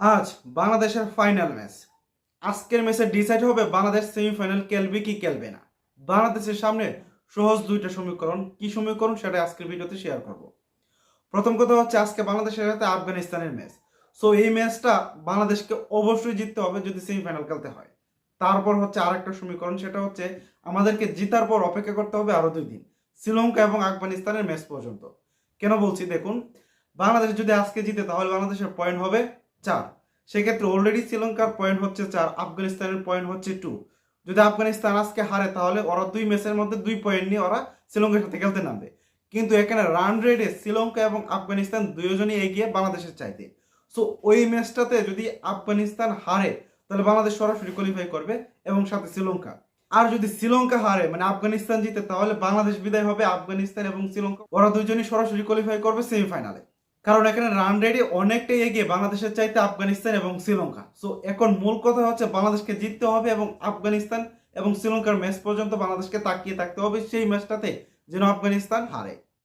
আজ বাংলাদেশের final match আজকের ম্যাচে ডিসাইড হবে বাংলাদেশ সেমিফাইনাল খেলবে কি খেলবে না। বাংলাদেশের সামনে সহজ দুইটা সমীকরণ। কি সমীকরণ? সেটা আজকের ভিডিওতে শেয়ার করব। প্রথম কথা হচ্ছে আজকে বাংলাদেশের সাথে আফগানিস্তানের ম্যাচ সো এই ম্যাচটা বাংলাদেশকে অবশ্যই জিততে হবে যদি সেমিফাইনাল খেলতে হয়। তারপর হচ্ছে আরেকটা সমীকরণ, সেটা হচ্ছে আমাদেরকে জিতার পর অপেক্ষা করতে হবে আরও দুই দিন, শ্রীলঙ্কা এবং আফগানিস্তানের ম্যাচ পর্যন্ত। কেন বলছি? দেখুন, বাংলাদেশ যদি আজকে জিতে, তাহলে বাংলাদেশের পয়েন্ট হবে চার। সেক্ষেত্রে অলরেডি শ্রীলঙ্কার পয়েন্ট হচ্ছে চার, আফগানিস্তানের পয়েন্ট হচ্ছে টু যদি আফগানিস্তান আজকে হারে, তাহলে ওরা দুই ম্যাচের মধ্যে দুই পয়েন্ট নিয়ে ওরা শ্রীলঙ্কার সাথে খেলতে নামবে। কিন্তু এখানে রান রেটে শ্রীলঙ্কা এবং আফগানিস্তান দুজনই এগিয়ে বাংলাদেশের চাইতে। সো ওই ম্যাচটাতে যদি আফগানিস্তান হারে, তাহলে বাংলাদেশ সরাসরি কোয়ালিফাই করবে এবং সাথে শ্রীলঙ্কা। আর যদি শ্রীলঙ্কা হারে মানে আফগানিস্তান জিতে, তাহলে বাংলাদেশ বিদায় হবে আফগানিস্তান এবং শ্রীলঙ্কা। ওরা দুজনই সরাসরি কোয়ালিফাই করবে সেমিফাইনালে কারণ এখানে রান রেডি অনেকটাই এগিয়ে বাংলাদেশের চাইতে আফগানিস্তান এবং শ্রীলঙ্কা। সো এখন মূল কথা হচ্ছে বাংলাদেশকে জিততে হবে এবং আফগানিস্তান এবং শ্রীলঙ্কার ম্যাচ পর্যন্ত বাংলাদেশকে তাকিয়ে থাকতে হবে সেই ম্যাচটাতে যেন আফগানিস্তান হারে।